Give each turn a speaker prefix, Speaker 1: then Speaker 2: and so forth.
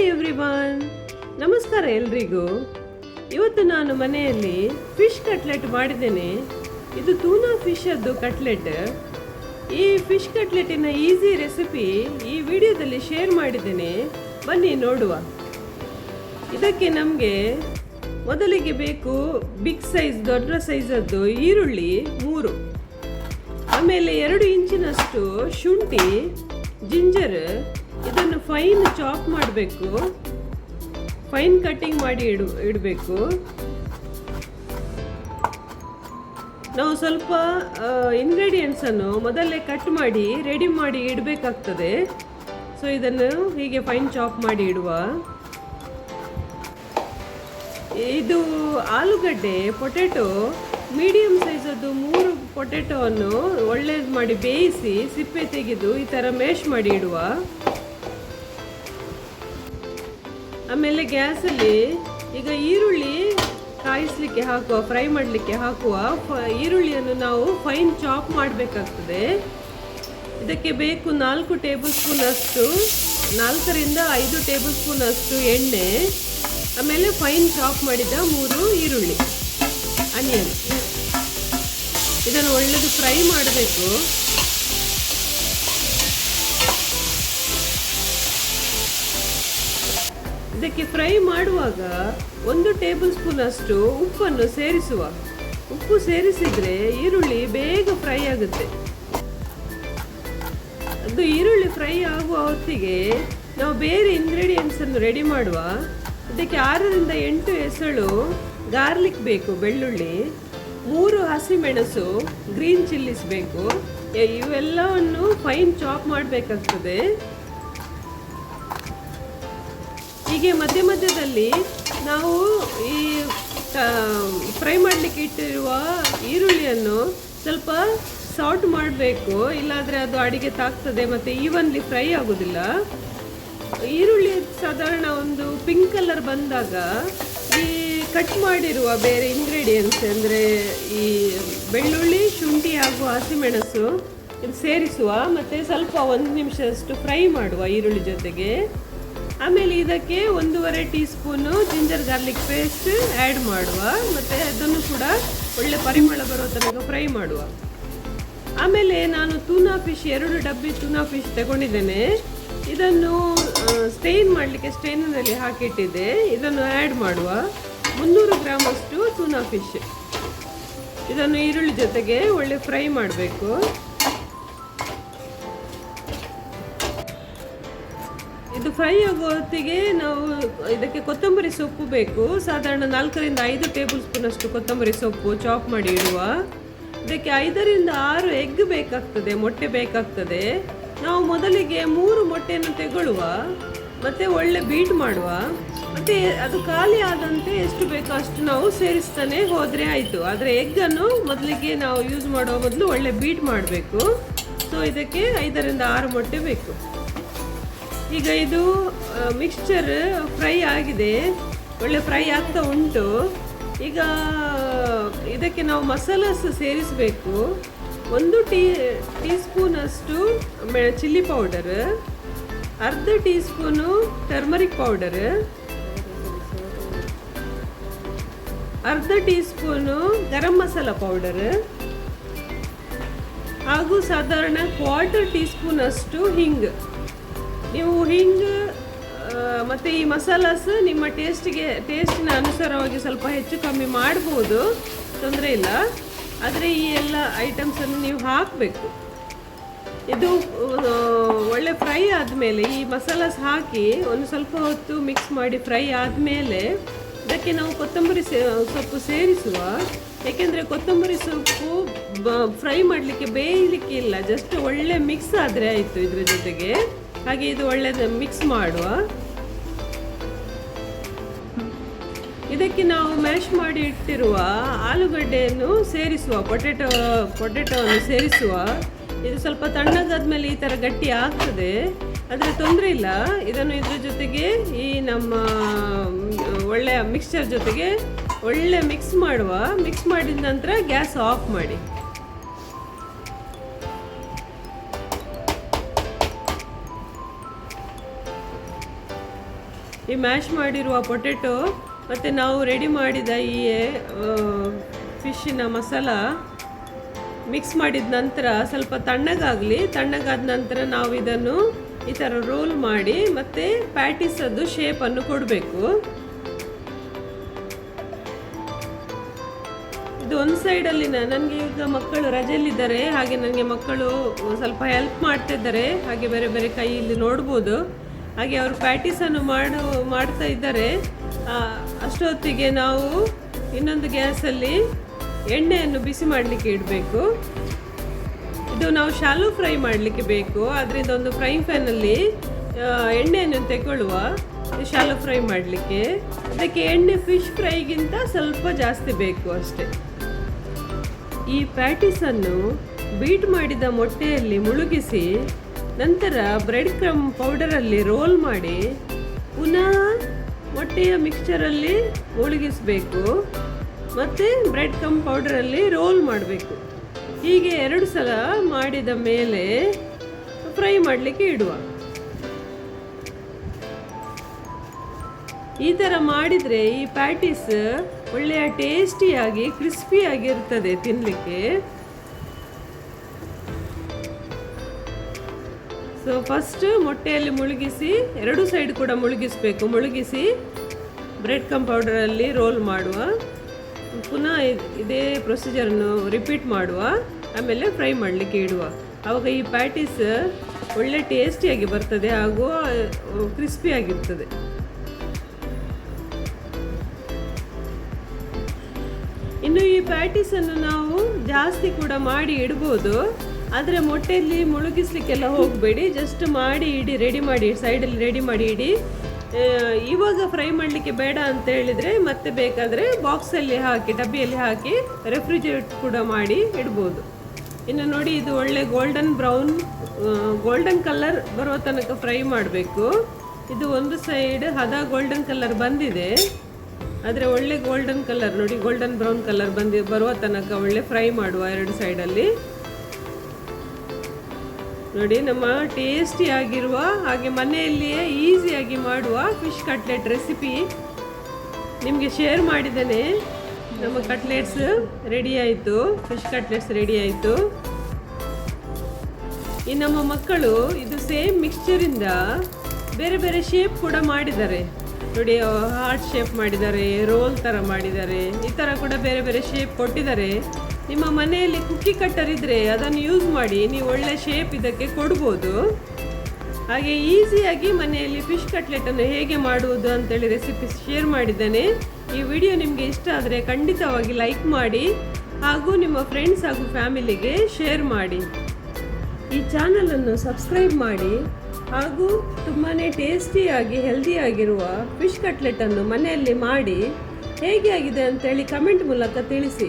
Speaker 1: Hi everyone ನಮಸ್ಕಾರ ಎಲ್ರಿಗೂ. ಇವತ್ತು ನಾನು ಮನೆಯಲ್ಲಿ ಫಿಶ್ ಕಟ್ಲೆಟ್ ಮಾಡಿದ್ದೇನೆ. ಇದು ತೂನಾ ಫಿಶದ್ದು ಕಟ್ಲೆಟ್ ಈ ಫಿಶ್ ಕಟ್ಲೆಟಿನ ಈಸಿ ರೆಸಿಪಿ ಈ ವಿಡಿಯೋದಲ್ಲಿ ಶೇರ್ ಮಾಡಿದ್ದೇನೆ. ಬನ್ನಿ ನೋಡುವ. ಇದಕ್ಕೆ ನಮಗೆ ಮೊದಲಿಗೆ ಬೇಕು ಬಿಗ್ ಸೈಜ್ ದೊಡ್ಡ ಸೈಜದ್ದು ಈರುಳ್ಳಿ ಮೂರು. ಆಮೇಲೆ ಎರಡು ಇಂಚಿನಷ್ಟು ಶುಂಠಿ ಜಿಂಜರ್ ಇದನ್ನು ಫೈನ್ ಚಾಪ್ ಮಾಡಬೇಕು. ಫೈನ್ ಕಟ್ಟಿಂಗ್ ಮಾಡಿ ಇಡು, ಇಡಬೇಕು. ನಾವು ಸ್ವಲ್ಪ ಇಂಗ್ರೀಡಿಯೆಂಟ್ಸನ್ನು ಮೊದಲೇ ಕಟ್ ಮಾಡಿ ರೆಡಿ ಮಾಡಿ ಇಡಬೇಕಾಗ್ತದೆ. ಸೊ ಇದನ್ನು ಹೀಗೆ ಫೈನ್ ಚಾಪ್ ಮಾಡಿ ಇಡುವ. ಇದು ಆಲೂಗಡ್ಡೆ ಪೊಟೆಟೊ ಮೀಡಿಯಮ್ ಸೈಜದ್ದು ಮೂರು ಪೊಟೆಟೊವನ್ನು ಒಳ್ಳೇದು ಮಾಡಿ ಬೇಯಿಸಿ, ಸಿಪ್ಪೆ ತೆಗೆದು ಈ ಥರ ಮೇಶ್ ಮಾಡಿ ಇಡುವ. ಆಮೇಲೆ ಗ್ಯಾಸಲ್ಲಿ ಈಗ ಈರುಳ್ಳಿ ಕಾಯಿಸ್ಲಿಕ್ಕೆ ಹಾಕುವ ಫ್ರೈ ಮಾಡಲಿಕ್ಕೆ ಹಾಕುವ ಈರುಳ್ಳಿಯನ್ನು ನಾವು ಫೈನ್ ಚಾಪ್ ಮಾಡಬೇಕಾಗ್ತದೆ. ಇದಕ್ಕೆ ಬೇಕು ನಾಲ್ಕು ಟೇಬಲ್ ಸ್ಪೂನ್ ಅಷ್ಟು ನಾಲ್ಕರಿಂದ ಐದು ಟೇಬಲ್ ಸ್ಪೂನ್ ಅಷ್ಟು ಎಣ್ಣೆ, ಆಮೇಲೆ ಫೈನ್ ಚಾಪ್ ಮಾಡಿದ ಮೂರು ಈರುಳ್ಳಿ ಅನಿಯನ್ ಇದನ್ನು ಒಳ್ಳೆಯದು ಫ್ರೈ ಮಾಡಬೇಕು. ಇದಕ್ಕೆ ಫ್ರೈ ಮಾಡುವಾಗ ಒಂದು ಟೇಬಲ್ ಸ್ಪೂನ್ ಅಷ್ಟು ಉಪ್ಪನ್ನು ಸೇರಿಸುವ. ಉಪ್ಪು ಸೇರಿಸಿದರೆ ಈರುಳ್ಳಿ ಬೇಗ ಫ್ರೈ ಆಗುತ್ತೆ. ಅದು ಈರುಳ್ಳಿ ಫ್ರೈ ಆಗುವ ಹೊತ್ತಿಗೆ ನಾವು ಬೇರೆ ಇಂಗ್ರೀಡಿಯೆಂಟ್ಸ್ ಅನ್ನು ರೆಡಿ ಮಾಡುವ. ಅದಕ್ಕೆ ಆರರಿಂದ ಎಂಟು ಎಸಳು ಗಾರ್ಲಿಕ್ ಬೇಕು, ಬೆಳ್ಳುಳ್ಳಿ. ಮೂರು ಹಸಿಮೆಣಸು ಗ್ರೀನ್ ಚಿಲ್ಲಿಸ್ ಬೇಕು. ಇವೆಲ್ಲವನ್ನು ಫೈನ್ ಚಾಪ್ ಮಾಡಬೇಕಾಗ್ತದೆ. ಹೀಗೆ ಮಧ್ಯ ಮಧ್ಯದಲ್ಲಿ ನಾವು ಈ ಫ್ರೈ ಮಾಡಲಿಕ್ಕೆ ಇಟ್ಟಿರುವ ಈರುಳ್ಳಿಯನ್ನು ಸ್ವಲ್ಪ ಸಾಲ್ಟ್ ಮಾಡಬೇಕು. ಇಲ್ಲಾಂದರೆ ಅದು ಅಡಿಗೆ ತಾಗ್ತದೆ ಮತ್ತು ಈವನ್ಲಿ ಫ್ರೈ ಆಗೋದಿಲ್ಲ. ಈರುಳ್ಳಿ ಸಾಧಾರಣ ಒಂದು ಪಿಂಕ್ ಕಲರ್ ಬಂದಾಗ ಈ ಕಟ್ ಮಾಡಿರುವ ಬೇರೆ ಇಂಗ್ರೀಡಿಯೆಂಟ್ಸ್ ಅಂದರೆ ಈ ಬೆಳ್ಳುಳ್ಳಿ, ಶುಂಠಿ ಹಾಗೂ ಹಸಿಮೆಣಸು ಸೇರಿಸುವ ಮತ್ತು ಸ್ವಲ್ಪ ಒಂದು ನಿಮಿಷದಷ್ಟು ಫ್ರೈ ಮಾಡುವ ಈರುಳ್ಳಿ ಜೊತೆಗೆ. ಆಮೇಲೆ ಇದಕ್ಕೆ ಒಂದೂವರೆ teaspoon ginger garlic paste add ಮಾಡುವ, ಮತ್ತು ಅದನ್ನು ಕೂಡ ಒಳ್ಳೆ ಪರಿಮಳ ಬರೋ ತನಕ ಫ್ರೈ ಮಾಡುವ. ಆಮೇಲೆ ನಾನು ತೂನಾ ಫಿಶ್ ಎರಡು ಡಬ್ಬಿ ತೂನಾ ಫಿಶ್ ತಗೊಂಡಿದ್ದೇನೆ. ಇದನ್ನು ಸ್ಟೇನ್ ಮಾಡಲಿಕ್ಕೆ ಸ್ಟೇನಲ್ಲಿ ಹಾಕಿಟ್ಟಿದ್ದೆ. ಇದನ್ನು ಆ್ಯಡ್ ಮಾಡುವ. ಮುನ್ನೂರು ಗ್ರಾಮಷ್ಟು ತೂನಾ ಫಿಶ್ ಇದನ್ನು ಈರುಳ್ಳಿ ಜೊತೆಗೆ ಒಳ್ಳೆ ಫ್ರೈ ಮಾಡಬೇಕು. ಫ್ರೈ ಆಗೋ ಹೊತ್ತಿಗೆ ನಾವು ಇದಕ್ಕೆ ಕೊತ್ತಂಬರಿ ಸೊಪ್ಪು ಬೇಕು. ಸಾಧಾರಣ ನಾಲ್ಕರಿಂದ ಐದು ಟೇಬಲ್ ಸ್ಪೂನ್ ಅಷ್ಟು ಕೊತ್ತಂಬರಿ ಸೊಪ್ಪು ಚಾಪ್ ಮಾಡಿ ಇಡುವ. ಇದಕ್ಕೆ ಐದರಿಂದ ಆರು ಎಗ್ ಬೇಕಾಗ್ತದೆ, ಮೊಟ್ಟೆ ಬೇಕಾಗ್ತದೆ. ನಾವು ಮೊದಲಿಗೆ ಮೂರು ಮೊಟ್ಟೆಯನ್ನು ತೆಗೊಳ್ಳುವ. ಮತ್ತೆ ಒಳ್ಳೆ ಬೀಟ್ ಮಾಡುವ. ಮತ್ತೆ ಅದು ಖಾಲಿ ಆದಂತೆ ಎಷ್ಟು ಬೇಕೋ ಅಷ್ಟು ನಾವು ಸೇರಿಸ್ತಾನೆ ಹೋದರೆ ಆಯಿತು. ಆದರೆ ಎಗ್ಗನ್ನು ಮೊದಲಿಗೆ ನಾವು ಯೂಸ್ ಮಾಡುವ ಮೊದಲು ಒಳ್ಳೆ ಬೀಟ್ ಮಾಡಬೇಕು. ಸೊ ಇದಕ್ಕೆ ಐದರಿಂದ ಆರು ಮೊಟ್ಟೆ ಬೇಕು. ಈಗ ಇದು ಮಿಕ್ಸ್ಚರ್ ಫ್ರೈ ಆಗಿದೆ. ಒಳ್ಳೆ ಫ್ರೈ ಆಗ್ತಾ ಉಂಟು. ಈಗ, ಇದಕ್ಕೆ ನಾವು ಮಸಾಲಾಸ್ ಸೇರಿಸಬೇಕು. ಒಂದು ಟೀ ಟೀ ಸ್ಪೂನಷ್ಟು ಚಿಲ್ಲಿ ಪೌಡರ್ ಅರ್ಧ ಟೀ ಸ್ಪೂನು ಟರ್ಮರಿಕ್ ಪೌಡರ್ ಅರ್ಧ teaspoon garam masala powder ಹಾಗೂ ಸಾಧಾರಣ ಕ್ವಾರ್ಟರ್ ಟೀ ಸ್ಪೂನ್ ಅಷ್ಟು ಹಿಂಗ್. ನೀವು ಹಿಂಗ ಮತ್ತು ಈ ಮಸಾಲಾಸ್ ನಿಮ್ಮ ಟೇಸ್ಟಿಗೆ, ಟೇಸ್ಟಿನ ಅನುಸಾರವಾಗಿ ಸ್ವಲ್ಪ ಹೆಚ್ಚು ಕಮ್ಮಿ ಮಾಡ್ಬೋದು, ತೊಂದರೆ ಇಲ್ಲ. ಆದರೆ ಈ ಎಲ್ಲ ಐಟಮ್ಸನ್ನು ನೀವು ಹಾಕಬೇಕು. ಇದು ಒಳ್ಳೆ ಫ್ರೈ ಆದಮೇಲೆ ಈ ಮಸಾಲಾಸ್ ಹಾಕಿ ಒಂದು ಸ್ವಲ್ಪ ಹೊತ್ತು ಮಿಕ್ಸ್ ಮಾಡಿ ಫ್ರೈ ಆದಮೇಲೆ ಇದಕ್ಕೆ ನಾವು ಕೊತ್ತಂಬರಿ ಸೊಪ್ಪು ಸೇರಿಸುವ. ಏಕೆಂದರೆ ಕೊತ್ತಂಬರಿ ಸೊಪ್ಪು ಫ್ರೈ ಮಾಡಲಿಕ್ಕೆ ಬೇಯಲಿಕ್ಕೆ ಇಲ್ಲ ಜಸ್ಟ್ ಒಳ್ಳೆ ಮಿಕ್ಸ್ ಆದರೆ ಆಯಿತು ಇದರ ಜೊತೆಗೆ. ಹಾಗೆ ಇದು ಒಳ್ಳೆಯದು ಮಿಕ್ಸ್ ಮಾಡುವ. ಇದಕ್ಕೆ ನಾವು ಮ್ಯಾಶ್ ಮಾಡಿ ಇಟ್ಟಿರುವ ಆಲೂಗಡ್ಡೆಯನ್ನು ಸೇರಿಸುವ ಪೊಟೆಟೊ ಪೊಟೆಟೊವನ್ನು ಸೇರಿಸುವ. ಇದು ಸ್ವಲ್ಪ ತಣ್ಣಗಾದ್ಮೇಲೆ ಈ ಥರ ಗಟ್ಟಿ ಆಗ್ತದೆ. ಆದರೆ ತೊಂದರೆ ಇಲ್ಲ. ಇದನ್ನು ಇದ್ರ ಜೊತೆಗೆ ಈ ನಮ್ಮ ಒಳ್ಳೆಯ ಮಿಕ್ಸ್ಚರ್ ಜೊತೆಗೆ ಒಳ್ಳೆ ಮಿಕ್ಸ್ ಮಾಡುವ. ಮಿಕ್ಸ್ ಮಾಡಿದ ನಂತರ ಗ್ಯಾಸ್ ಆಫ್ ಮಾಡಿ. ಈ ಮ್ಯಾಶ್ ಮಾಡಿರುವ ಪೊಟೆಟೊ ಮತ್ತು ನಾವು ರೆಡಿ ಮಾಡಿದ ಈ ಫಿಶ್ಶಿನ ಮಸಾಲ ಮಿಕ್ಸ್ ಮಾಡಿದ ನಂತರ ಸ್ವಲ್ಪ ತಣ್ಣಗಾಗಲಿ, ತಣ್ಣಗಾದ ನಂತರ ನಾವು ಇದನ್ನು ಈ ಥರ ರೋಲ್ ಮಾಡಿ ಮತ್ತು ಪ್ಯಾಟಿಸದ್ದು ಶೇಪನ್ನು ಕೊಡಬೇಕು. ಇದು ಒಂದು ಸೈಡಲ್ಲಿ ನನಗೆ ಈಗ ಮಕ್ಕಳು ರಜೆಯಲ್ಲಿದ್ದಾರೆ, ಹಾಗೆ ನನಗೆ ಮಕ್ಕಳು ಸ್ವಲ್ಪ ಹೆಲ್ಪ್ ಮಾಡ್ತಿದ್ದಾರೆ, ಹಾಗೆ ಬೇರೆ ಬೇರೆ ಕೈಯಲ್ಲಿ ನೋಡ್ಬೋದು. ಹಾಗೆ ಅವರು ಪ್ಯಾಟೀಸನ್ನು ಮಾಡು, ಮಾಡ್ತಾ ಇದ್ದಾರೆ. ಅಷ್ಟೊತ್ತಿಗೆ ನಾವು ಇನ್ನೊಂದು ಗ್ಯಾಸಲ್ಲಿ ಎಣ್ಣೆಯನ್ನು ಬಿಸಿ ಮಾಡಲಿಕ್ಕೆ ಇಡಬೇಕು. ಇದು ನಾವು ಶಾಲು ಫ್ರೈ ಮಾಡಲಿಕ್ಕೆ ಬೇಕು. ಅದರಿಂದ ಒಂದು ಫ್ರೈಂಗ್ ಪ್ಯಾನಲ್ಲಿ ಎಣ್ಣೆಯನ್ನು ತಗೊಳ್ಳುವ ಶಾಲು ಫ್ರೈ ಮಾಡಲಿಕ್ಕೆ. ಅದಕ್ಕೆ ಎಣ್ಣೆ ಫಿಶ್ ಫ್ರೈಗಿಂತ ಸ್ವಲ್ಪ ಜಾಸ್ತಿ ಬೇಕು ಅಷ್ಟೇ. ಈ ಪ್ಯಾಟಿಸನ್ನು ಬೀಟ್ ಮಾಡಿದ ಮೊಟ್ಟೆಯಲ್ಲಿ ಮುಳುಗಿಸಿ ನಂತರ ಬ್ರೆಡ್ ಕ್ರಮ್ ಪೌಡರಲ್ಲಿ ರೋಲ್ ಮಾಡಿ ಪುನಃ ಮೊಟ್ಟೆಯ ಮಿಕ್ಸ್ಚರಲ್ಲಿ ಮುಳುಗಿಸಬೇಕು ಮತ್ತು ಬ್ರೆಡ್ ಕ್ರಮ್ ಪೌಡರಲ್ಲಿ ರೋಲ್ ಮಾಡಬೇಕು. ಹೀಗೆ ಎರಡು ಸಲ ಮಾಡಿದ ಮೇಲೆ ಫ್ರೈ ಮಾಡಲಿಕ್ಕೆ ಇಡುವ. ಈ ಥರ ಮಾಡಿದರೆ ಈ ಪ್ಯಾಟೀಸ್ ಒಳ್ಳೆಯ ಟೇಸ್ಟಿಯಾಗಿ ಕ್ರಿಸ್ಪಿಯಾಗಿರ್ತದೆ ತಿನ್ನಲಿಕ್ಕೆ ಸೊ ಫಸ್ಟ್ ಮೊಟ್ಟೆಯಲ್ಲಿ ಮುಳುಗಿಸಿ, ಎರಡು ಸೈಡ್ ಕೂಡ ಮುಳುಗಿಸಬೇಕು. ಮುಳುಗಿಸಿ ಬ್ರೆಡ್ ಕಮ್ ಪೌಡರಲ್ಲಿ ರೋಲ್ ಮಾಡುವ. ಪುನಃ ಇದ್- ಪ್ರೊಸೀಜರನ್ನು ರಿಪೀಟ್ ಮಾಡುವ. ಆಮೇಲೆ ಫ್ರೈ ಮಾಡಲಿಕ್ಕೆ ಇಡುವ. ಆವಾಗ ಈ ಪ್ಯಾಟೀಸ್ ಒಳ್ಳೆ ಟೇಸ್ಟಿಯಾಗಿ ಬರ್ತದೆ, ಹಾಗೂ ಕ್ರಿಸ್ಪಿಯಾಗಿರ್ತದೆ ಇನ್ನು ಈ ಪ್ಯಾಟೀಸನ್ನು ನಾವು ಜಾಸ್ತಿ ಕೂಡ ಮಾಡಿ ಇಡ್ಬೋದು. ಆದರೆ ಮೊಟ್ಟೆಯಲ್ಲಿ ಮುಳುಗಿಸ್ಲಿಕ್ಕೆಲ್ಲ ಹೋಗಬೇಡಿ. ಜಸ್ಟ್ ಮಾಡಿ ಇಡಿ ರೆಡಿ ಮಾಡಿ ಸೈಡಲ್ಲಿ ರೆಡಿ ಮಾಡಿ ಇಡಿ. ಇವಾಗ ಫ್ರೈ ಮಾಡಲಿಕ್ಕೆ ಬೇಡ ಅಂತ ಹೇಳಿದರೆ ಮತ್ತೆ ಬೇಕಾದರೆ ಬಾಕ್ಸಲ್ಲಿ ಹಾಕಿ, ಡಬ್ಬಿಯಲ್ಲಿ ಹಾಕಿ ರೆಫ್ರಿಜರೇಟ್ ಕೂಡ ಮಾಡಿ ಇಡ್ಬೋದು. ಇನ್ನು ನೋಡಿ, ಇದು ಒಳ್ಳೆ ಗೋಲ್ಡನ್ ಬ್ರೌನ್ ಗೋಲ್ಡನ್ ಕಲರ್ ಬರುವ ತನಕ ಫ್ರೈ ಮಾಡಬೇಕು. ಇದು ಒಂದು ಸೈಡ್ ಹದ ಗೋಲ್ಡನ್ ಕಲರ್ ಬಂದಿದೆ. ಆದರೆ ಒಳ್ಳೆ ಗೋಲ್ಡನ್ ಕಲರ್ ನೋಡಿ ಗೋಲ್ಡನ್ ಬ್ರೌನ್ ಕಲರ್ ಬಂದಿ, ಬರುವ ತನಕ ಒಳ್ಳೆ ಫ್ರೈ ಮಾಡುವ ಎರಡು ಸೈಡಲ್ಲಿ ನೋಡಿ, ನಮ್ಮ ಟೇಸ್ಟಿ ಆಗಿರುವ ಹಾಗೆ ಮನೆಯಲ್ಲಿಯೇ ಈಸಿಯಾಗಿ ಮಾಡುವ ಫಿಶ್ ಕಟ್ಲೆಟ್ ರೆಸಿಪಿ ನಿಮಗೆ ಶೇರ್ ಮಾಡಿದ್ದೇನೆ. ನಮ್ಮ ಕಟ್ಲೆಟ್ಸ್ ರೆಡಿ ಆಯಿತು ಫಿಶ್ ಕಟ್ಲೆಟ್ಸ್ ರೆಡಿ ಆಯಿತು. ಈ ನಮ್ಮ ಮಕ್ಕಳು ಇದು ಸೇಮ್ ಮಿಕ್ಸ್ಚರಿಂದ ಬೇರೆ ಬೇರೆ ಶೇಪ್ ಕೂಡ ಮಾಡಿದ್ದಾರೆ. ನೋಡಿ ಹಾರ್ಟ್ ಶೇಪ್ ಮಾಡಿದ್ದಾರೆ ರೋಲ್ ಥರ ಮಾಡಿದ್ದಾರೆ, ಈ ಥರ ಕೂಡ ಬೇರೆ ಬೇರೆ ಶೇಪ್ ಕೊಟ್ಟಿದ್ದಾರೆ. ನಿಮ್ಮ ಮನೆಯಲ್ಲಿ ಕುಕ್ಕಿ ಕಟ್ಟರ್ ಇದ್ದರೆ ಅದನ್ನು ಯೂಸ್ ಮಾಡಿ, ನೀವು ಒಳ್ಳೆ ಶೇಪ್ ಇದಕ್ಕೆ ಕೊಡ್ಬೋದು. ಹಾಗೆ ಈಸಿಯಾಗಿ ಮನೆಯಲ್ಲಿ ಫಿಶ್ ಕಟ್ಲೆಟನ್ನು ಹೇಗೆ ಮಾಡುವುದು ಅಂತೇಳಿ ರೆಸಿಪಿ ಶೇರ್ ಮಾಡಿದ್ದೇನೆ. ಈ ವಿಡಿಯೋ ನಿಮಗೆ ಇಷ್ಟ ಆದರೆ ಖಂಡಿತವಾಗಿ ಲೈಕ್ ಮಾಡಿ, ಹಾಗೂ ನಿಮ್ಮ ಫ್ರೆಂಡ್ಸ್ ಹಾಗೂ ಫ್ಯಾಮಿಲಿಗೆ ಶೇರ್ ಮಾಡಿ. ಈ ಚಾನಲನ್ನು ಸಬ್ಸ್ಕ್ರೈಬ್ ಮಾಡಿ, ಹಾಗೂ ತುಂಬಾ ಟೇಸ್ಟಿಯಾಗಿ ಹೆಲ್ದಿಯಾಗಿರುವ ಫಿಶ್ ಕಟ್ಲೆಟನ್ನು ಮನೆಯಲ್ಲಿ ಮಾಡಿ, ಹೇಗೆ ಆಗಿದೆ ಅಂತೇಳಿ ಕಮೆಂಟ್ ಮೂಲಕ ತಿಳಿಸಿ.